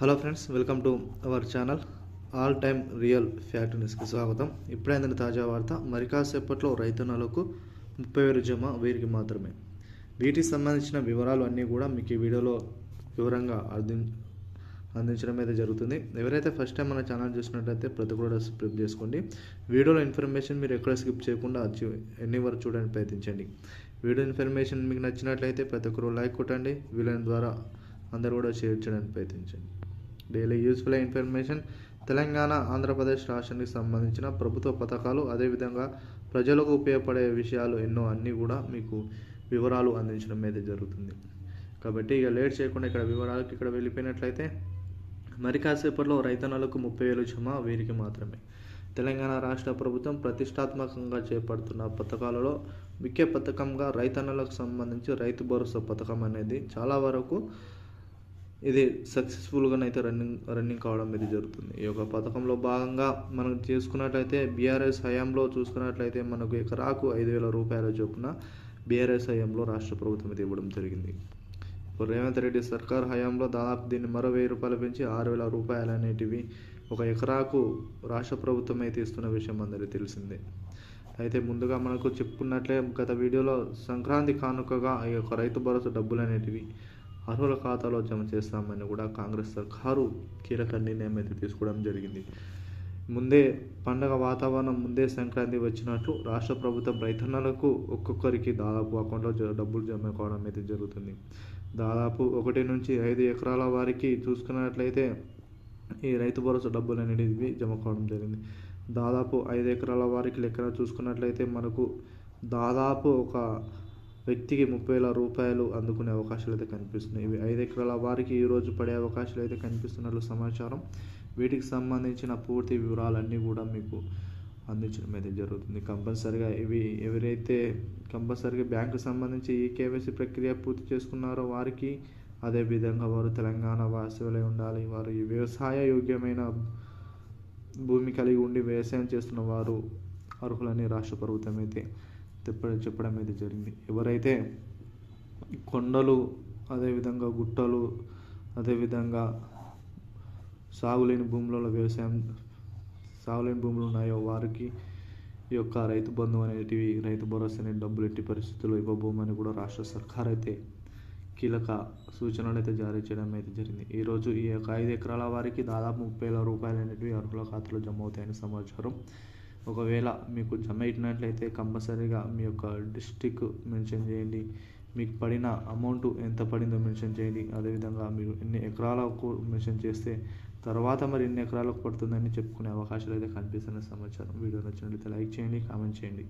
Hello friends welcome to our channel all time real fact న్యూస్కి స్వాగతం. ఇప్పుడైందని తాజా వార్త మరి కాసేపట్లో రైతన్నలకు ముప్పై వేలు జమ వీరికి మాత్రమే. వీటికి సంబంధించిన వివరాలు అన్నీ కూడా మీకు ఈ వీడియోలో వివరంగా అర్థం అందించడం అయితే జరుగుతుంది. ఎవరైతే ఫస్ట్ టైం మన ఛానల్ చూసినట్లయితే ప్రతి కూడా సబ్స్క్రైబ్ చేసుకోండి. వీడియోలో ఇన్ఫర్మేషన్ మీరు ఎక్కడ స్కిప్ చేయకుండా ఎన్ని వరకు చూడడానికి ప్రయత్నించండి. వీడియో ఇన్ఫర్మేషన్ మీకు నచ్చినట్లయితే ప్రతి ఒక్కరు లైక్ కొట్టండి. వీలైన ద్వారా అందరూ కూడా షేర్ చేయడానికి ప్రయత్నించండి. Daily useful information Telangana Andhra Pradesh రాష్ట్రానికి సంబంధించిన ప్రభుత్వ పథకాలు అదేవిధంగా ప్రజలకు ఉపయోగపడే విషయాలు ఎన్నో అన్నీ కూడా మీకు వివరాలు అందించడం అయితే జరుగుతుంది. కాబట్టి ఇక లేట్ చేయకుండా ఇక్కడ వివరాలకు ఇక్కడ వెళ్ళిపోయినట్లయితే మరి కాసేపట్లో రైతన్నలకు ముప్పై వేలు జమ వీరికి మాత్రమే. తెలంగాణ రాష్ట్ర ప్రభుత్వం ప్రతిష్టాత్మకంగా చేపడుతున్న పథకాలలో ముఖ్య పథకంగా రైతన్నలకు సంబంధించి రైతు భరోసా పథకం అనేది చాలా వరకు ఇది సక్సెస్ఫుల్గానైతే రన్నింగ్ రన్నింగ్ కావడం ఇది జరుగుతుంది. ఈ యొక్క పథకంలో భాగంగా మనం చేసుకున్నట్లయితే బీఆర్ఎస్ హయాంలో చూసుకున్నట్లయితే మనకు ఎకరాకు ఐదు వేల రూపాయల చొప్పున బీఆర్ఎస్ హయాంలో రాష్ట్ర ప్రభుత్వం అయితే ఇవ్వడం జరిగింది. ఇప్పుడు రేవంత్ రెడ్డి సర్కార్ హయాంలో దాదాపు దీన్ని మరో వెయ్యి రూపాయలు పెంచి ఆరు వేల రూపాయలు అనేటివి ఒక ఎకరాకు రాష్ట్ర ప్రభుత్వం అయితే ఇస్తున్న విషయం అందరికీ తెలిసిందే. అయితే ముందుగా మనకు చెప్పుకున్నట్లే గత వీడియోలో సంక్రాంతి కానుకగా ఈ యొక్క రైతు భరోసా డబ్బులు అనేటివి అర్హుల ఖాతాలో జమ చేస్తామని కూడా కాంగ్రెస్ సర్కారు కీలక నిర్ణయం అయితే తీసుకోవడం జరిగింది. ముందే పండగ వాతావరణం ముందే సంక్రాంతి వచ్చినట్లు రాష్ట్ర ప్రభుత్వం రైతన్నలకు ఒక్కొక్కరికి దాదాపు అకౌంట్లో డబ్బులు జమ కావడం అయితే జరుగుతుంది. దాదాపు ఒకటి నుంచి ఐదు ఎకరాల వారికి చూసుకున్నట్లయితే ఈ రైతు భరోసా డబ్బులు అనేవి జమ కావడం జరిగింది. దాదాపు ఐదు ఎకరాల వారికి లెక్కన చూసుకున్నట్లయితే మనకు దాదాపు ఒక వ్యక్తికి ముప్పై వేల రూపాయలు అందుకునే అవకాశాలు అయితే కనిపిస్తున్నాయి. ఇవి ఐదు ఎకరాల వారికి ఈరోజు పడే అవకాశాలు అయితే కనిపిస్తున్నట్లు సమాచారం. వీటికి సంబంధించిన పూర్తి వివరాలన్నీ కూడా మీకు అందించడం అయితే జరుగుతుంది. కంపల్సరిగా ఇవి ఎవరైతే కంపల్సరిగా బ్యాంకు సంబంధించి ఈ కేవైసీ ప్రక్రియ పూర్తి చేసుకున్నారో వారికి అదేవిధంగా వారు తెలంగాణ వాసులై ఉండాలి. వారు ఈ వ్యవసాయ యోగ్యమైన భూమి కలిగి ఉండి వ్యవసాయం చేస్తున్న వారు అర్హులని రాష్ట్ర ప్రభుత్వం అయితే చెప్పడం చెప్పడం అయితే జరిగింది. ఎవరైతే కొండలు అదేవిధంగా గుట్టలు అదేవిధంగా సాగులేని భూములలో వ్యవసాయం సాగులేని భూములు ఉన్నాయో వారికి ఈ యొక్క రైతు బంధు అనేటివి రైతు భరోసా అనే డబ్బులు ఎట్టి పరిస్థితుల్లో ఇవ్వబోమని కూడా రాష్ట్ర సర్కార్ అయితే కీలక సూచనలు అయితే జారీ చేయడం అయితే జరిగింది. ఈరోజు ఈ యొక్క ఐదు ఎకరాల వారికి దాదాపు ముప్పై వేల రూపాయలు అనేటివి అర్హుల ఖాతాలో జమ అవుతాయని సమాచారం. ఒకవేళ మీకు జమ అయినట్లయితే కంపల్సరీగా మీ యొక్క డిస్టిక్ మెన్షన్ చేయండి. మీకు పడిన అమౌంట్ ఎంత పడిందో మెన్షన్ చేయండి. అదేవిధంగా మీరు ఎన్ని ఎకరాలకు మెన్షన్ చేస్తే తర్వాత మరి ఎన్ని ఎకరాలకు పడుతుందని చెప్పుకునే అవకాశాలు అయితే కనిపిస్తున్న సమాచారం. వీడియో నచ్చినట్లయితే లైక్ చేయండి కామెంట్ చేయండి.